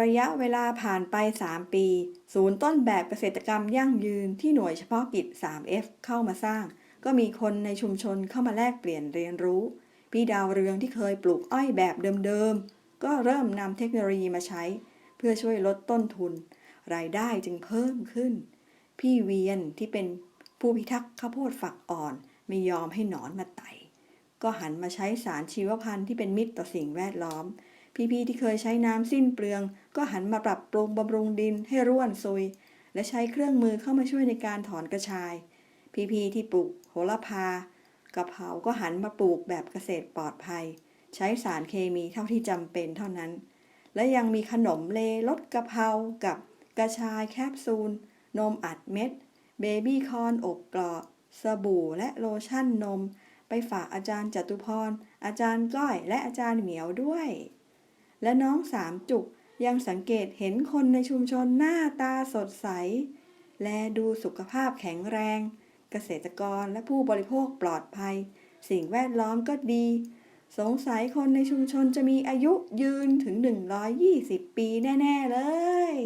ระยะเวลาผ่านไป 3 ปี ศูนย์ต้นแบบเกษตรกรรมยั่งยืนที่หน่วยเฉพาะกิจ 3F เข้ามาสร้าง ก็มีคนในชุมชนเข้ามาแลกเปลี่ยนเรียนรู้ พี่ดาวเรืองที่เคยปลูกอ้อยแบบเดิมๆ ก็เริ่มนำเทคโนโลยีมาใช้ เพื่อช่วยลดต้นทุน รายได้จึงเพิ่มขึ้น พี่เวียนที่เป็นผู้พิทักษ์ข้าวโพดฝักอ่อน ไม่ยอมให้หนอนมาไต่ก็หันมาใช้สารชีวพันธุ์ที่เป็นมิตรต่อสิ่งแวดล้อม พี่ๆที่เคยใช้น้ำสิ้นเปลือง ก็หันมาปรับปรุงบำรุงดินให้ร่วนซุย และใช้เครื่องมือเข้ามาช่วยในการถอนกระชาย พี่ๆที่ปลูกโหระพากระเพราก็หันมาปลูกแบบเกษตรปลอดภัย ใช้สารเคมีเท่าที่จำเป็นเท่านั้น และยังมีขนมเลรสกระเพรากับกระชายแคปซูล นมอัดเม็ด เบบี้คอนอบกรอบสบู่และโลชั่นนม ไปฝากอาจารย์จตุพร อาจารย์ก้อย และอาจารย์เหมียวด้วย และน้องสามจุกยังสังเกตเห็นคนในชุมชนหน้าตาสดใส และดูสุขภาพแข็งแรง เกษตรกรและผู้บริโภคปลอดภัย สิ่งแวดล้อมก็ดี สงสัยคนในชุมชนจะมีอายุยืนถึง 120 ปีแน่ ๆ เลย